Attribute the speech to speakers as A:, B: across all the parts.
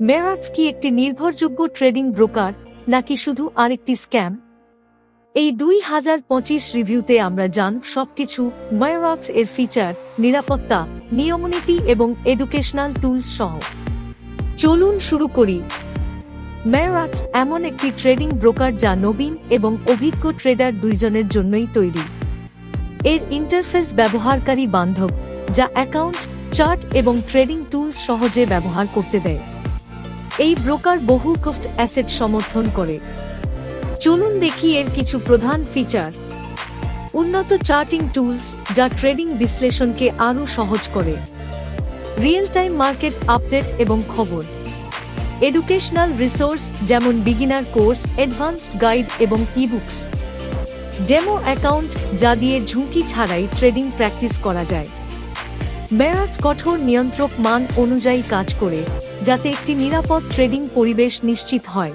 A: মেরাজ কি একটি নির্ভরযোগ্য ট্রেডিং ব্রোকার, নাকি শুধু আরেকটি স্ক্যাম? এই দুই হাজার পঁচিশ রিভিউতে আমরা জান সবকিছু, মেরাজ এর ফিচার, নিরাপত্তা, নিয়মনীতি এবং এডুকেশনাল টুলস সহ। চলুন শুরু করি। মেরাজ এমন একটি ট্রেডিং ব্রোকার যা নবীন এবং অভিজ্ঞ ট্রেডার দুইজনের জন্যই তৈরি। এর ইন্টারফেস ব্যবহারকারী বান্ধব, যা অ্যাকাউন্ট, চার্ট এবং ট্রেডিং টুলস সহজে ব্যবহার করতে দেয়। এই ব্রোকার বহু কফট অ্যাসেট সমর্থন করে। চলুন দেখি এর কিছু প্রধান ফিচার। উন্নত চার্টিং টুলস যা ট্রেডিং বিশ্লেষণকে আরও সহজ করে। রিয়েল টাইম মার্কেট আপডেট এবং খবর। এডুকেশনাল রিসোর্স যেমন বিগিনার কোর্স, অ্যাডভান্সড গাইড এবং ইবুকস ডেমো অ্যাকাউন্ট যা দিয়ে ঝুঁকি ছাড়াই ট্রেডিং প্র্যাকটিস করা যায়। মেরাজ কঠোর নিয়ন্ত্রক মান অনুযায়ী কাজ করে। যাতে একটি নিরাপদ ট্রেডিং পরিবেশ নিশ্চিত হয়।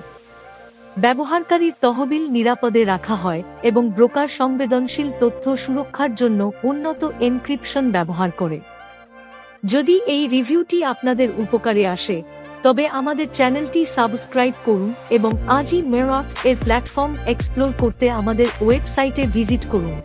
A: ব্যবহারকারীর তহবিল নিরাপদে রাখা হয় এবং ব্রোকার সংবেদনশীল তথ্য সুরক্ষার জন্য উন্নত এনক্রিপশন ব্যবহার করে। যদি এই রিভিউটি আপনাদের উপকারে আসে, তবে আমাদের চ্যানেলটি সাবস্ক্রাইব করুন এবং আজই মেরাক্স এর প্ল্যাটফর্ম এক্সপ্লোর করতে আমাদের ওয়েবসাইটে ভিজিট করুন।